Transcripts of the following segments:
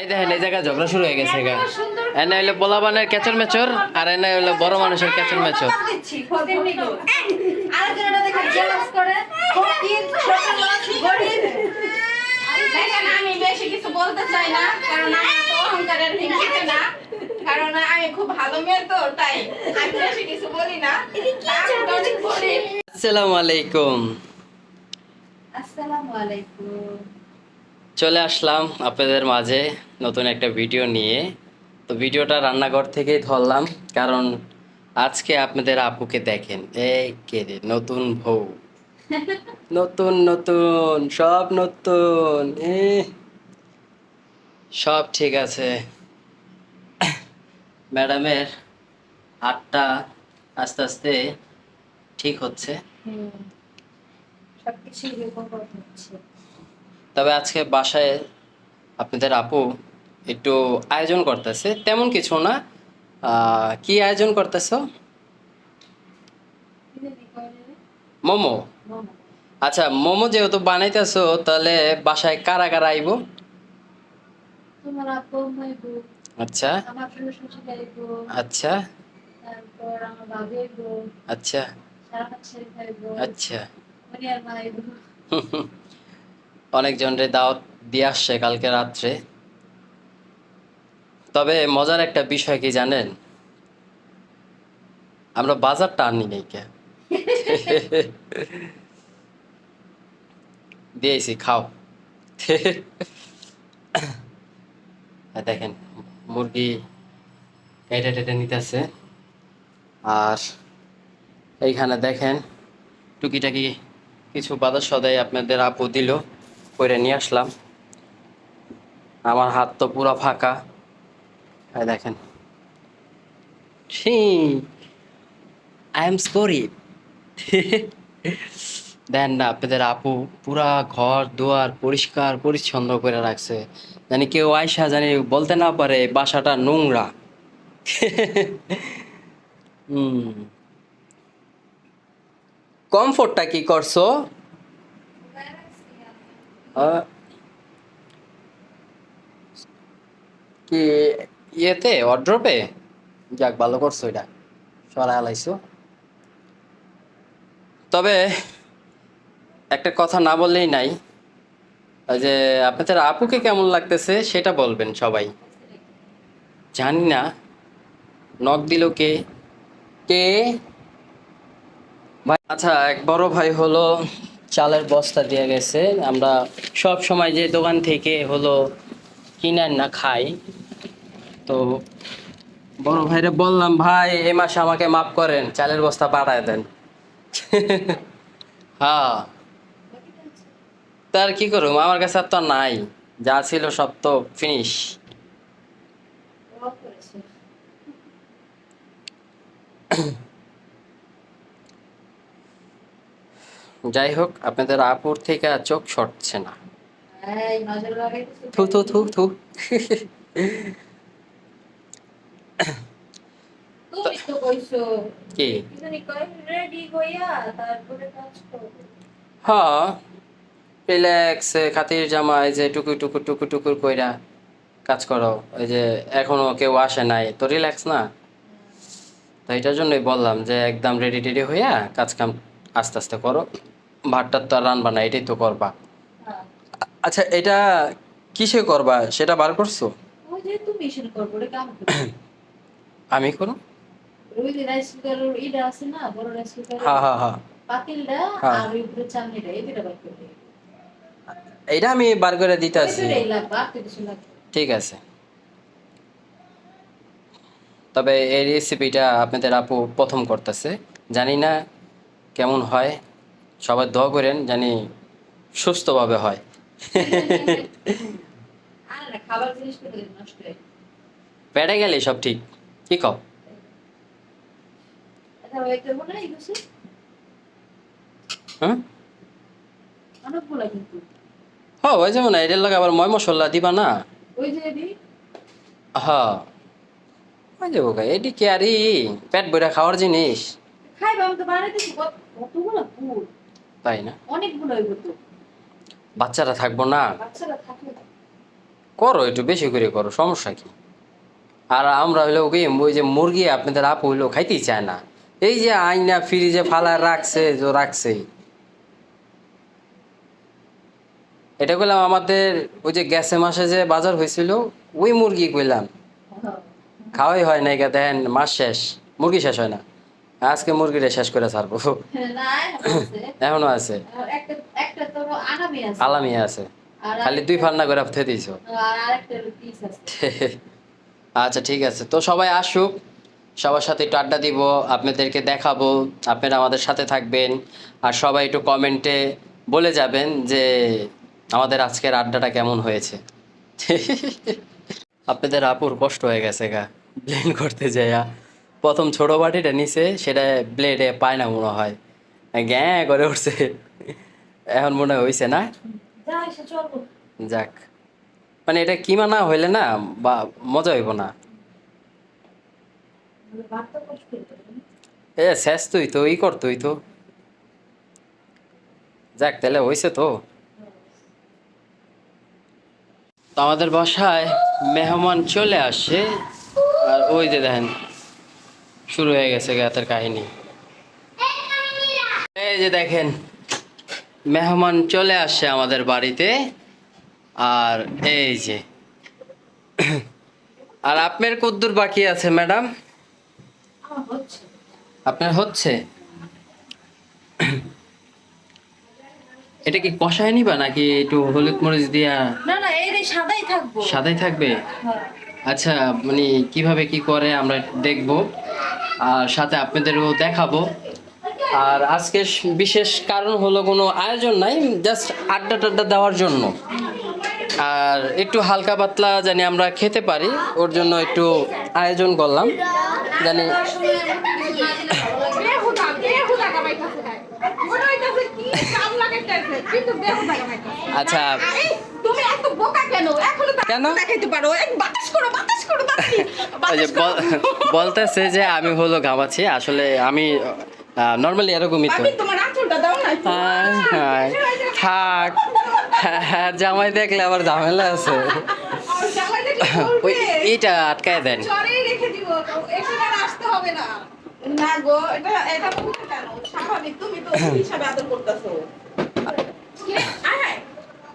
এই দেখেন এই জায়গায় ঝগড়া শুরু হয়ে গেছে এনে হইল পোলাবানের কেচর মেচর আর এনে হইল বড় মানুষের কেচর মেচর আরেকজনটা দেখে jealous করে, ফকির, ছোট লোক, গরিব। দেখেন আমি বেশি কিছু বলতে চাই না কারণ অহংকারের হিংসিতে না। কারণ আমি খুব ভালো মেয়ে তো তাই আমি বেশি কিছু বলি না। আমি তো অনেক গরিব। আসসালামু আলাইকুম। আসসালামু আলাইকুম। চলে আসলাম আপনাদের মাঝে নতুন একটা ভিডিও নিয়ে। তো ভিডিওটা রান্নাঘর থেকেই ধরলাম, কারণ আজকে আপনাদের আপুকে দেখেন। এই কে রে, নতুন বউ। নতুন নতুন, সব নতুন। এ সব ঠিক আছে। ম্যাডামের হাতটা আস্তে আস্তে ঠিক হচ্ছে। উপভোগ হচ্ছে। তবে আজকে বাসায় আপনাদের আপু একটু আয়োজন করতেছে তেমন কিছু না। কি আয়োজন করতেছ? মোমো। আচ্ছা মোমো যেহেতু বানাইতেছো তাহলে বাসায় কারা কারা আইব? আচ্ছা। আচ্ছা। আচ্ছা। আচ্ছা। অনেকজনরে দাওয়াত দিয়ে আসছে কালকে রাত্রে। তবে মজার একটা বিষয় কি জানেন? আমরা বাজারটা আনি নাই কে? দিয়েছি, খাও। দেখেন, মুরগি কেটে টেটে নিতেছে। আর এইখানে দেখেন, টুকিটাকি কিছু বাজার সদাই আপনাদের আপু দিল। করে নিয়ে আসলাম। আমার হাত তো পুরো ফাঁকা। এই দেখেন। আই এম সরি দেন না, আপনাদের আপু পুরা ঘর, দুয়ার পরিষ্কার, পরিচ্ছন্ন করে রাখছে। জানি কেউ আয়সা জানি বলতে না পারে বাসাটা নোংরা। কমফোর্টটা কি করছ? কি ইয়েতে অড্রপে যাক, ভালো করছ এটা। সরাই আলাইছো। তবে একটা কথা না বললেই নাই, যে আপনাদের আপুকে কেমন লাগতেছে সেটা বলবেন সবাই। জানি না নখ দিল কে? কে? ভাই আচ্ছা এক বড় ভাই হলো চালের বস্তা দিয়ে গেছে। আমরা সব সময় যে দোকান থেকে হলো কিনে না খাই। তো বড় ভাইরে বললাম ভাই এই মাসে আমাকে মাফ করেন চালের বস্তা পাঠায় দেন। হ্যাঁ। তার কি করুম? আমার কাছে তো নাই। যা ছিল সব তো ফিনিশ অবাক করেছে। যাই হোক আপনাদের আপুর থেকে আর চোখ সরছে না। থু থু থু থু। কি। হ্যাঁ রিল্যাক্স খাতির জামাই যে টুকু টুকু টুকু টুকুর কইরা কাজ করো। ওই যে এখনও কেউ আসে নাই তো রিল্যাক্স না? তো এটার জন্যই বললাম যে একদম রেডি টেডি হইয়া কাজ কাম আস্তে আস্তে করো। ভাতটার তো আর রানবা না এটাই তো করবা। আচ্ছা এটা কিসে করবা? সেটা বার করছ। আমি করো এইটা আমি বার করে দিতে আছি। ঠিক আছে। তবে এই রেসিপিটা আপনাদের আপু প্রথম করতেছে। জানি না কেমন হয়। সবাই দোয়া করেন জানি সুস্থভাবে হয়। হয়ে। পেটে গেলে সব ঠিক কি কও? এই বসে হ্যাঁ হ্যাঁ? ওই যেমন এটার লাগে আবার ময় মশলা দিবা না? হ্যাঁ। ওই যে এটি কি আর পেট বইরা খাওয়ার জিনিস। খাইবা আমি তো বানাইতেছি কতগুলো ফুল তাই না? অনেকগুলো হইব তো। বাচ্চারা থাকব না? বাচ্চারা থাকলে করো একটু বেশি করে করো সমস্যা কি? আর আমরা হইল কি ওই যে মুরগি আপনাদের আপু হইল খাইতেই চায় না। এই যে আইনা ফ্রিজে ফালায় রাখছে যে রাখছেই এটা কইলাম আমাদের ওই যে গ্যাসে মাসে যে বাজার হয়েছিল ওই মুরগি কইলাম। খাওয়াই হয় না দেখেন মাস শেষ মুরগি শেষ হয় না। আজকে মুরগিটা শেষ করে ছাড়বো। এখনও আছে। আনামি আছে। খালি দুই ফান্না করে ফেলে দিয়েছ আচ্ছা ঠিক আছে। তো সবাই আসুক, সবার সাথে একটু আড্ডা দিব, আপনাদেরকে দেখাবো, আপনারা আমাদের সাথে থাকবেন, আর সবাই একটু কমেন্টে বলে যাবেন যে আমাদের আজকের আড্ডাটা কেমন হয়েছে। আপনাদের আপুর কষ্ট হয়ে গেছে গা। ব্লেন্ড করতে যাইয়া। প্রথম ছোট বাটিটা নিছে সেটা ব্লেডে পায় না মনে হয়। গ্যাঁ করে উঠছে। এখন মনে হয় হয়েছে না? যাক। মানে এটা কি মানা হইলে না বা মজা হইব না। এ শেষ তুই তো ই কর তুই তো। যাক তাহলে হয়েছে তো। তো আমাদের বাসায় মেহমান চলে আসে। আর ওই যে দেখেন শুরু হয়ে গেছে গাতের কাহিনী। এই যে দেখেন মেহমান চলে আসছে আমাদের বাড়িতে। আর এই যে আর আপনার কদ্দুর বাকি আছে ম্যাডাম? আপনার হচ্ছে? এটা কি কষায় নিবা নাকি একটু হলুদ মরিচ দিয়া? না না এই সাদাই থাকব। সাদাই থাকবে? হ্যাঁ। আচ্ছা মানে কীভাবে কি করে আমরা দেখব। সাথে আপনাদেরও দেখাবো। আর আজকে বিশেষ কারণ হলো কোনো আয়োজন নাই জাস্ট আড্ডা টাড্ডা দেওয়ার জন্য। আর একটু হালকা পাতলা জানি আমরা খেতে পারি, ওর জন্য একটু আয়োজন করলাম। জানি আচ্ছা। তুমি এত বোকা কেন? এখনও কেন? দেখাইতে পারো। এক বাতাস করো বাতাস করো বাতাস বল- বলতেছে যে আমি হলো গামাছি আসলে আমি নর্মালি এরকমই তো। ভাবি তোমার আঁচলটা দাও না একটু। থাক। হ্যাঁ, জামাই দেখলে আবার ঝামেলা আছে। ওই? এইটা আটকায় দেন। না। গো এটা এটা কেন? স্বাভাবিক তুমি তো হিসাবে আদর করতেছো।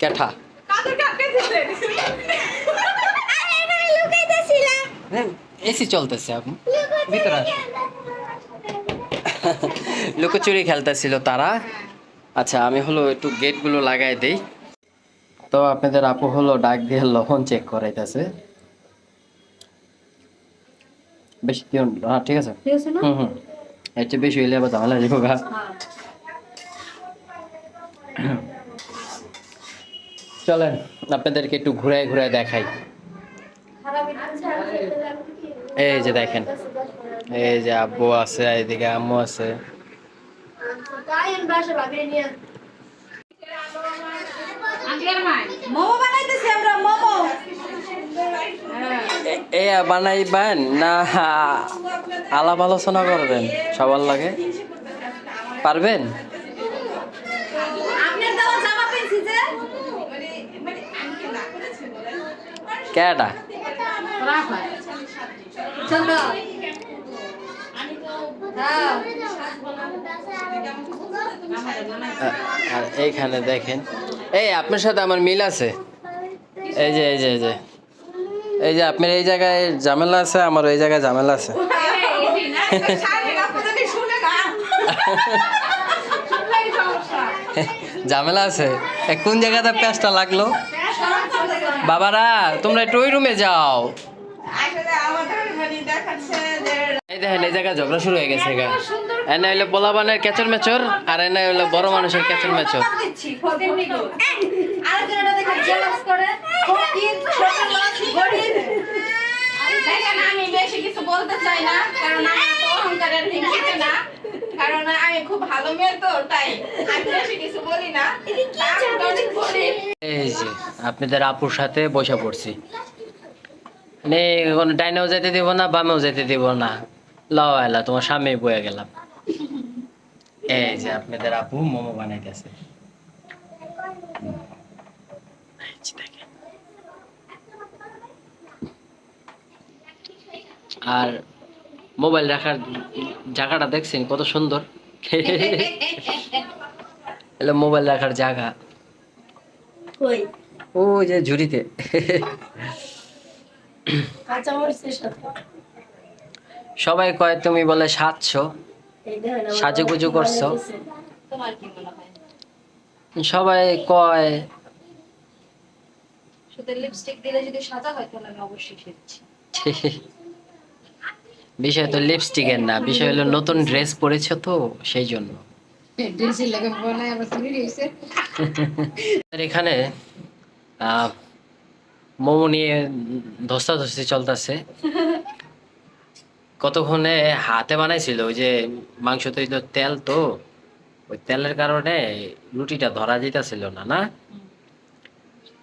ক্যাঠা। এসি চলতেছে ভিতরে লুকোচুরি খেলতেছিল তারা। আচ্ছা আমি হলো একটু গেটগুলো লাগাই দেই। তো আপনাদের আপু হলো ডাক দিয়ে লবণ চেক করাইতেছে। বেশি দিও না। হ্যাঁ ঠিক আছে। ঠিক আছে না? হুম হুম। এর চেয়ে বেশি হইলে আবার ঝামেলা যাব। গা হ্যাঁ চলেন, আপনাদেরকে একটু ঘুরায় ঘুরায় দেখাই। এই যে দেখেন, এই যে আব্বু আছে এইদিকে আম্মু আছে। বানাইবেন না? আলাপ আলোচনা করবেন সবার লাগে? পারবেন আপনার দেওয়া জামা পেয়েছি যে কেডা? আর এইখানে দেখেন। এই, আপনার সাথে আমার মিল আছে। এই যে এই যে এই যে। এই যে, আপনার এই জায়গায় ঝামেলা আছে, আমার ওই জায়গায় ঝামেলা আছে। ঝামেলা আছে? কোন জায়গাতে প্যাঁচটা লাগল? বাবারা তোমরা একটু ওই রুমে যাও। এই দেখেন এই জায়গায় ঝগড়া শুরু হয়ে গেছে এনে হইল পোলাবানের কেচর মেচর আর এনে হইলে বড় মানুষের কেচর মেচর দিচ্ছি আরেকজনটা দেখে জেলাস করে ফকির ছোট লোক গরিব দেখেন আমি বেশি কিছু বলতে চাই না কারণ আমার তো অহংকারের ভিত্তিতে না। কারণ আমি খুব ভালো মেয়ে তো তাই আমি বেশি কিছু বলি না। এই যে আপনাদের আপুর সাথে বসে পড়ছি। নে কোনো ডাইনেও যেতে দিব না বামেও যেতে দিব না। লাও এলা তোমার সামনে বয়ে গেলাম। এই যে আপনাদের আপু মোমো বানাইতেছে এই যে দেখেন। আর মোবাইল রাখার জায়গাটা দেখছেন কত সুন্দর। এলো মোবাইল রাখার জায়গা। ও যে ঝুড়িতে। সবাই কয় তুমি বলে সাতশো সাজুগুজু করছ? সবাই কয় লিপস্টিক দিলে যদি সাজা হয় তাহলে আমি অবশ্যই সেরেছি বিষয় তো লিপস্টিকের না বিষয় হলো নতুন ড্রেস পরেছো তো সেই জন্য। এখানে মোমো নিয়ে ধস্তাধস্তি চলতেছে। কতক্ষণে হাতে বানাইছিল ওই যে মাংস তো তেল তো ওই তেলের কারণে রুটিটা ধরা যেতেছিল না না?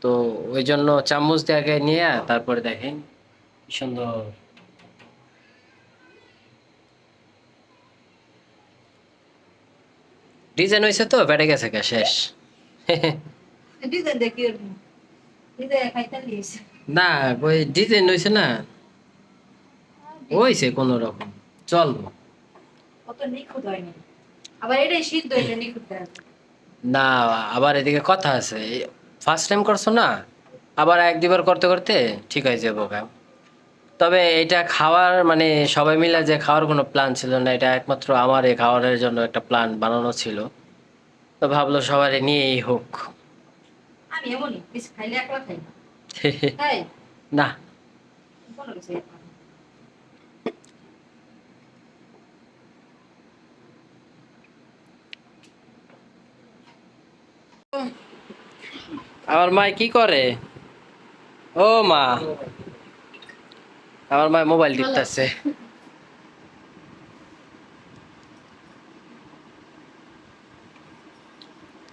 তো ওই জন্য চামচ দিয়ে আগে নিয়ে তারপরে দেখেন কি সুন্দর ডিজাইন হয়েছে তো বেড়ে গেছে কে শেষ। না ওই ডিজাইন হয়েছে না। হয়েছে কোন রকম। চলবো। নিখুঁত দেয় না আবার এদিকে কথা আছে। ফার্স্ট টাইম করছ না? আবার এক দুবার করতে করতে ঠিক হয়ে যাব কাম তবে এটা খাওয়ার মানে সবাই মিলে যে খাওয়ার কোনো প্ল্যান ছিল না এটা একমাত্র আমার এই খাওয়ারের জন্য একটা প্ল্যান বানানো ছিল। তো ভাবলো সবার নিয়েই হোক। না। আমার মা কি করে? ও মা। আমার মা মোবাইল টিপতেছে।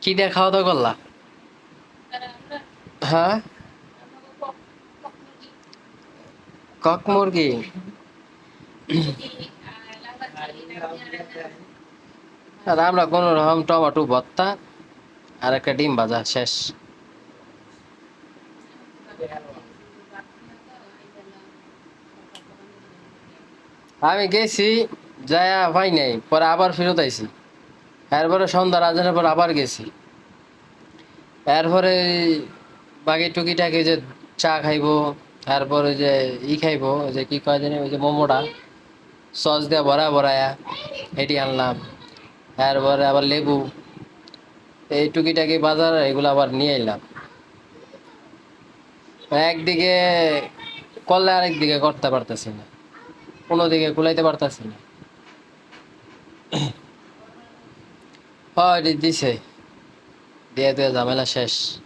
কি দিয়ে খাওয়া দাওয়া করলা? হ্যাঁ? কক মুরগি। আর আমরা কোন রকম টমেটো ভর্তা আর একটা ডিম ভাজা শেষ। আমি গেছি, যায়া ভাই নাই, পরে আবার ফেরত আইছি। এরপরে সন্ধ্যা রাজানের পর আবার গেছি। এরপরে বাকি টুকিটাকি যে চা খাইবো, তারপরে যে ই খাইবো যে কি কয় জানি, ওই যে মোমোটা, সস দিয়ে ভরা ভরায়া এটি আনলাম। এরপরে আবার লেবু, এই টুকিটাকি বাজার, এগুলো আবার নিয়ে এলাম একদিকে করলে আরেকদিকে করতে পারতেছি না। কোনো দিকে কুলাইতে পারতাছি না। হয় দিছে। দিয়ে দিয়ে ঝামেলা শেষ।